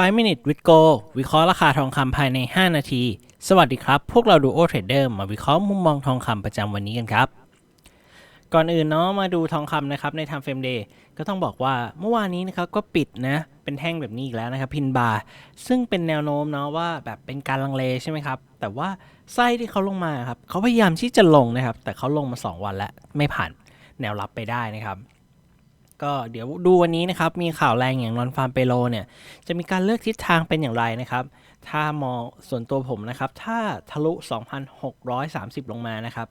5 minute with go วิเคราะห์ราคาทองคำภายใน 5 นาที สวัสดีครับ พวกเราดูโอเทรดเดอร์มาวิเคราะห์มุมมองทองคำประจำวันนี้กันครับ ก่อนอื่นเนาะมาดูทองคำนะครับใน time frame day ก็ต้องบอกว่าเมื่อวานนี้นะครับก็ปิดนะเป็นแท่งแบบนี้อีกแล้วนะครับพินบาร์ซึ่งเป็นแนวโน้มเนาะว่าแบบเป็นการลังเลใช่ไหมครับ แต่ว่าไส้ที่เขาลงมาครับเขาพยายามที่จะลงนะครับ แต่เขาลงมา 2 วันแล้วไม่ผ่านแนวรับไปได้นะครับ ก็เดี๋ยวดูวันนี้นะครับ มีข่าวแรงอย่างนอนฟาร์มเปโลเนี่ย จะมีการเลือกทิศทางเป็นอย่างไรนะครับ ถ้ามองส่วนตัวผมนะครับ ถ้าทะลุ 2,630 ลงมานะครับ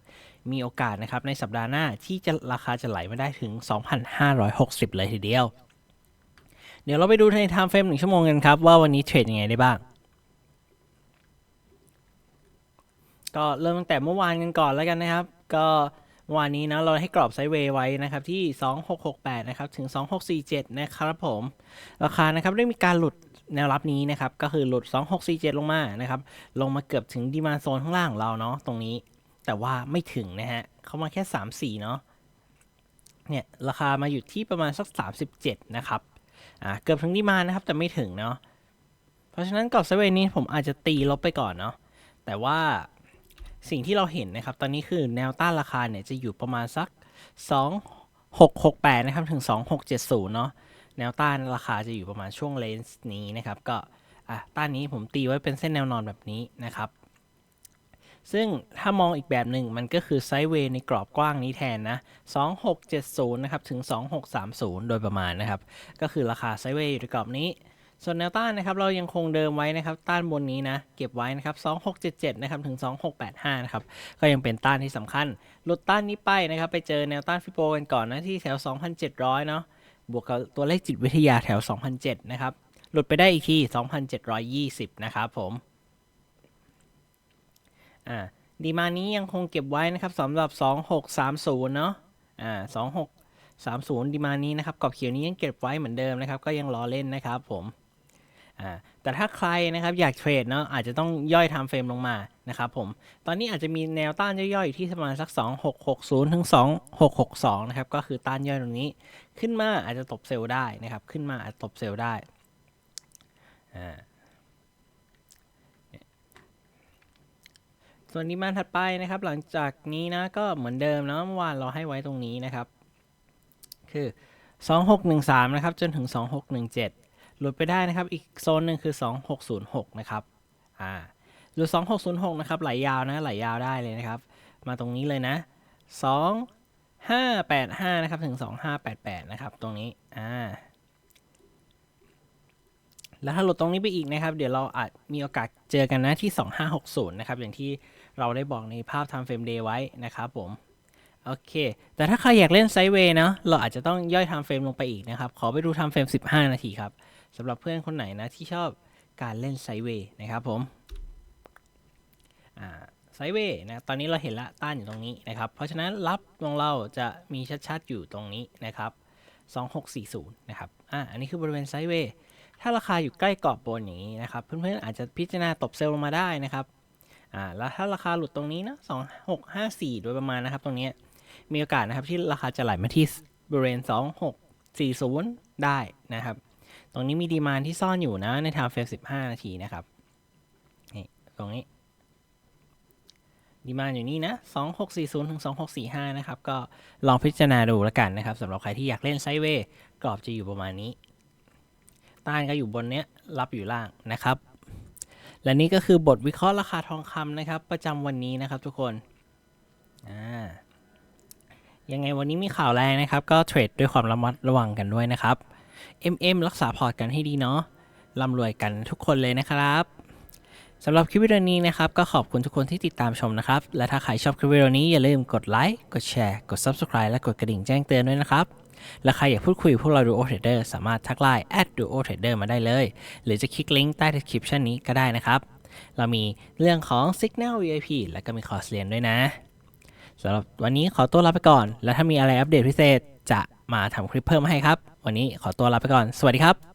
มีโอกาสนะครับในสัปดาห์หน้าที่จะราคาจะไหลมาได้ถึง 2,560 เลยทีเดียว เดี๋ยวเราไปดูใน time frame หนึ่งชั่วโมงกันครับว่าวันนี้เทรดยังไงได้บ้างก็เริ่มตั้งแต่เมื่อวานกันก่อนแล้วกันนะครับ ก็ เมื่อวานนี้นะเราให้กรอบไซด์เวย์ไว้นะครับที่ 2668 นะครับถึง 2647 นะครับผม ราคานะครับได้มีการหลุดแนวรับนี้นะครับ ก็คือหลุด 2647 ลงมานะครับ ลงมาเกือบถึงดีมาโซนข้างล่างของเราเนาะตรงนี้ แต่ว่าไม่ถึงนะฮะ เขามาแค่ 34 เนาะเนี่ยราคามาอยู่ที่ประมาณสัก 37 นะครับอ่าเกือบถึงดีมานะครับแต่ไม่ถึงเนาะเพราะฉะนั้นกรอบไซด์เวย์นี้ผมอาจจะตีลบไปก่อนเนาะแต่ว่า สิ่งที่เราเห็นนะครับ ตอนนี้คือแนวต้านราคาเนี่ยจะอยู่ประมาณสัก 2668 นะครับถึง 2670 เนาะแนวต้านราคาจะอยู่ประมาณช่วงเลนส์นี้นะครับ ก็อะต้านนี้ผมตีไว้เป็นเส้นแนวนอนแบบนี้นะครับ ซึ่งถ้ามองอีกแบบหนึ่งมันก็คือไซด์เวย์ในกรอบกว้างนี้แทนนะ 2670 นะครับถึง 2630 โดยประมาณนะครับ ก็คือราคาไซด์เวย์อยู่ในกรอบนี้ ส่วนแนวต้านนะครับเรายังคงเดิมไว้นะครับต้านบนนี้นะเก็บไว้นะครับ2677นะครับถึง 2685นะครับก็ยังเป็นต้านที่สำคัญหลุดต้านนี้ไปนะครับไปเจอแนวต้านฟิโปกันก่อนนะที่แถว 2,700 เนาะบวกกับตัวเลขจิตวิทยาแถว 2,007นะครับหลุดไปได้อีกที2,720 นะครับผมอ่าดีมานี้ยังคงเก็บไว้นะครับสำหรับ 2630 เนาะอ่า2630 ดีมานี้นะครับกรอบเขียวนี้ยังเก็บไว้เหมือนเดิมนะครับ ก็ยังรอเล่นนะครับผม อ่าแต่ถ้าใครนะครับอยากเทรดเนาะอาจจะต้องย่อยทม์เฟรมลงมานะครับผม ตอนนี้อาจจะมีแนวต้านย่อยๆอยู่ที่ประมาณสัก 2660 ถึง 2662 นะครับ ก็คือต้านย่อยตรงนี้ ขึ้นมาอาจจะตบเซลล์ได้นะครับ ขึ้นมาอาจจะตบเซลล์ได้อ่าส่วนดีมานถัดไปนะครับ หลังจากนี้นะก็เหมือนเดิมเนาะเมื่อวานเราให้ไว้ตรงนี้นะครับ คือ 2613 นะครับ จนถึง 2617 หลุดไปได้นะครับ อีกโซนหนึ่งคือ 2606 นะครับ อ่าหรือ2606 นะครับ ไหลยาวนะ ไหลยาวได้เลยนะครับ มาตรงนี้เลยนะ 2585 นะครับ ถึง 2588 นะครับ ตรงนี้ อ่า แล้วถ้าหลุดตรงนี้ไปอีกนะครับ เดี๋ยวเราอาจมีโอกาสเจอกันนะที่ 2560 นะครับ อย่างที่เราได้บอกในภาพ time frame day ไว้นะครับผมโอเค แต่ถ้าใครอยากเล่นไซด์เวย์เนาะ เราอาจจะต้องย่อย time frame ลงไปอีกนะครับ ขอไปดู time frame 15 นาทีครับ สำหรับเพื่อนคนไหนนะที่ชอบการเล่นไซเวย์นะครับผมไซเวย์นะ ตอนนี้เราเห็นละต้านอยู่ตรงนี้นะครับ เพราะฉะนั้นรับของเราจะมีชัดๆอยู่ตรงนี้นะครับ 2640 นะครับ อ่า อันนี้คือบริเวณไซเวย์ ถ้าราคาอยู่ใกล้กรอบบนอย่างนี้นะครับ เพื่อนๆอาจจะพิจารณาตบเซลล์ลงมาได้นะครับ อ่า แล้วถ้าราคาหลุดตรงนี้นะ2654 โดยประมาณนะครับ ตรงนี้ มีโอกาสนะครับที่ราคาจะไหลมาที่บริเวณ 2640 ได้นะครับ ตรงนี้มีดีมานที่ซ่อนอยู่นะใน time frame 15 นาทีนะครับ นี่ตรงนี้ดีมานอยู่นี่นะ 2640ถึง2645 นะครับ ก็ลองพิจารณาดูแล้วกันนะครับสำหรับใครที่อยากเล่นไซเวย์กรอบจะอยู่ประมาณนี้ ต้านก็อยู่บนเนี้ย รับอยู่ล่างนะครับ และนี่ก็คือบทวิเคราะห์ราคาทองคำนะครับ ประจำวันนี้นะครับทุกคนอ่ายังไงวันนี้มีข่าวแรงนะครับ ก็เทรดด้วยความระมัดระวังกันด้วยนะครับ MM รักษาพอร์ตกันให้ดีเนาะร่ำรวยกันทุกคนเลยนะครับสำหรับคลิปวิดีโอนี้นะครับ ก็ขอบคุณทุกคนที่ติดตามชมนะครับ และถ้าใครชอบคลิปวิดีโอนี้อย่าลืมกดไลค์กดแชร์กด Subscribe และกดกระดิ่งแจ้งเตือนด้วยนะครับ และใครอยากพูดคุยกับพวกเรา Duo Trader สามารถทักไลน์ @duo trader มาได้เลย หรือจะคลิกลิงก์ใต้ description นี้ก็ได้นะครับ เรามีเรื่องของ Signal VIP และก็มีคอร์สเรียนด้วยนะสำหรับวันนี้ขอตัวลาไปก่อน แล้วถ้ามีอะไรอัปเดตพิเศษจะ มาทำคลิปเพิ่มให้ครับ วันนี้ขอตัวลาไปก่อน สวัสดีครับ